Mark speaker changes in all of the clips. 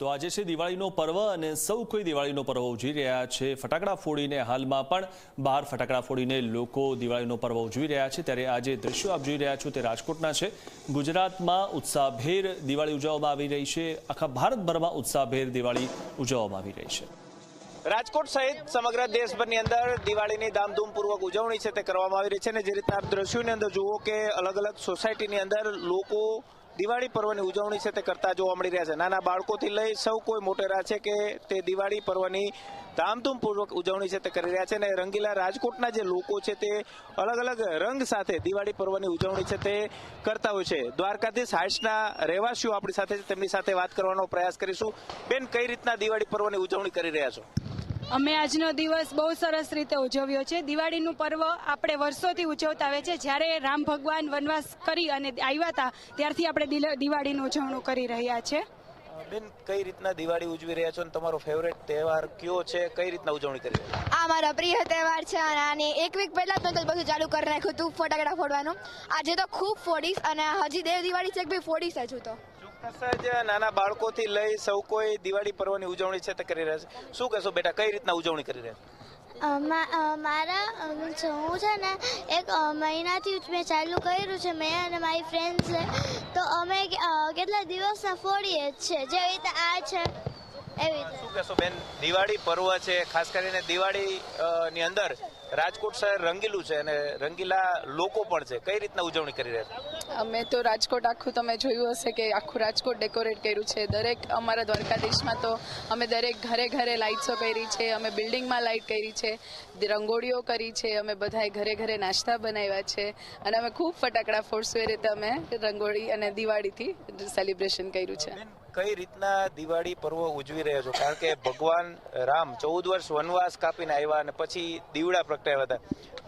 Speaker 1: તો આજે છે દિવાળીનો પર્વ અને સૌ કોઈ દિવાળીનો પર્વ ઉજવી રહ્યા છે. ફટાકડા ફોડીને હાલમાં પણ બહાર ફટાકડા ફોડીને લોકો દિવાળીનો પર્વ ઉજવી રહ્યા છે. ત્યારે આજે દ્રશ્યો આપ જોઈ રહ્યા છો તે રાજકોટના છે. ગુજરાતમાં ઉત્સાહભેર દિવાળી ઉજવવામાં આવી રહી છે. આખા ભારતભરમાં ઉત્સાહભેર દિવાળી ઉજવવામાં આવી રહી છે.
Speaker 2: રાજકોટ સહિત સમગ્ર દેશભરની અંદર દિવાળીની ધામધૂમપૂર્વક ઉજવણી છે તે કરવામાં આવી રહી છે. અને જે રીતે આપ દ્રશ્યોની અંદર જુઓ કે અલગ અલગ સોસાયટીની અંદર લોકો દિવાળી પર્વની ઉજવણી છે તે કરતા જોવા મળી રહ્યા છે. નાના બાળકોથી લઈ સૌ કોઈ મોટેરા છે કે તે દિવાળી પર્વની ધામધૂમપૂર્વક ઉજવણી છે તે કરી રહ્યા છે અને રંગીલા રાજકોટના જે લોકો છે તે અલગ અલગ રંગ સાથે દિવાળી પર્વની ઉજવણી છે તે કરતા હોય છે. દ્વારકાધીશ હાઇટ્સના રહેવાસીઓ આપણી સાથે તેમની સાથે વાત કરવાનો પ્રયાસ કરીશું. બેન, કઈ રીતના દિવાળી પર્વની ઉજવણી કરી રહ્યા છો?
Speaker 3: અમે આજનો દિવસ બહુ સરસ રીતે ઉજવ્યો છે. દિવાળીનું પર્વ આપણે વર્ષોથી ઉજવતા આવે છે. જ્યારે રામ ભગવાન વનવાસ કરી અને આવ્યા હતા ત્યારથી આપણે દિવાળીનું ઉજવણું કરી રહ્યા છે.
Speaker 2: બેન કઈ રીતના દિવાળી ઉજવી રહ્યા છો અને તમારો ફેવરેટ તહેવાર કયો છે? કઈ રીતના ઉજવણી કરી રહ્યા
Speaker 4: આ મારો પ્રિય તહેવાર છે અને આની એક વીક પહેલા જ મેં તો બધું ચાલુ કરી નાખ્યું હતું ફટાકડા ફોડવાનું. આજે તો ખૂબ ફોડીશ અને હજી દેવ દિવાળી છે કે બી ફોડીશ હજુ તો.
Speaker 2: ચોક્કસ જ નાના બાળકોથી લઈ સૌ કોઈ દિવાળી પર્વની ઉજવણી છે તે કરી રહ્યા છે. શું કહેશો બેટા, કઈ રીતના ઉજવણી કરી રહ્યા
Speaker 5: મારા હું છે ને એક મહિનાથી જ મેં ચાલુ કર્યું છે, મેં અને મારી ફ્રેન્ડ છે. તો અમે કેટલા દિવસના ફોડીએ છે, જેવી રીતે આ છે.
Speaker 2: શું કહેશો બેન? દિવાળી પર્વ છે ખાસ કરીને દિવાળી ની અંદર રાજકોટ શહેર રંગીલું છે અને રંગીલા લોકો પણ છે. કઈ રીતના ઉજવણી કરી રહ્યા છે?
Speaker 6: અમે તો રાજકોટ આખું તમે જોયું હશે કે આખું રાજકોટ ડેકોરેટ કર્યું છે. દરેક અમારા દ્વારકાધીશમાં તો અમે દરેક ઘરે ઘરે લાઇટ્સો કરી છે અમે બિલ્ડિંગમાં લાઇટ કરી છે રંગોળીઓ કરી છે અમે બધાએ ઘરે ઘરે નાસ્તા બનાવ્યા છે અને અમે ખૂબ ફટાકડા ફોડશું એ રીતે અમે રંગોળી અને દિવાળીથી સેલિબ્રેશન કર્યું છે.
Speaker 2: કઈ રીતના દિવાળી પર્વ ઉજવી રહ્યા છો? કારણ કે ભગવાન રામ ચૌદ વર્ષ વનવાસ કાપીને આવ્યા અને પછી દીવડા પ્રગટાવ્યા હતા.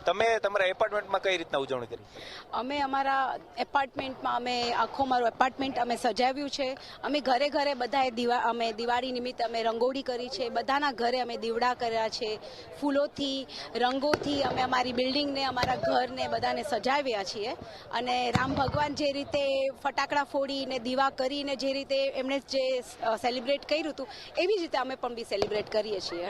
Speaker 2: તમે તમારા એપાર્ટમેન્ટમાં કઈ રીતના ઉજવણી કરી?
Speaker 3: અમે અમારા એપાર્ટમેન્ટમાં અમે આખો મારું એપાર્ટમેન્ટ અમે સજાવ્યું છે. અમે ઘરે ઘરે બધાએ દિવા અમે દિવાળી નિમિત્તે અમે રંગોળી કરી છે. બધાના ઘરે અમે દીવડા કર્યા છે. ફૂલોથી, રંગોથી અમે અમારી બિલ્ડિંગને, અમારા ઘરને બધાને સજાવ્યા છીએ. અને રામ ભગવાન જે રીતે ફટાકડા ફોડીને, દીવા કરીને જે રીતે એમણે જે સેલિબ્રેટ કર્યું હતું એવી જ રીતે અમે પણ બી સેલિબ્રેટ કરીએ છીએ.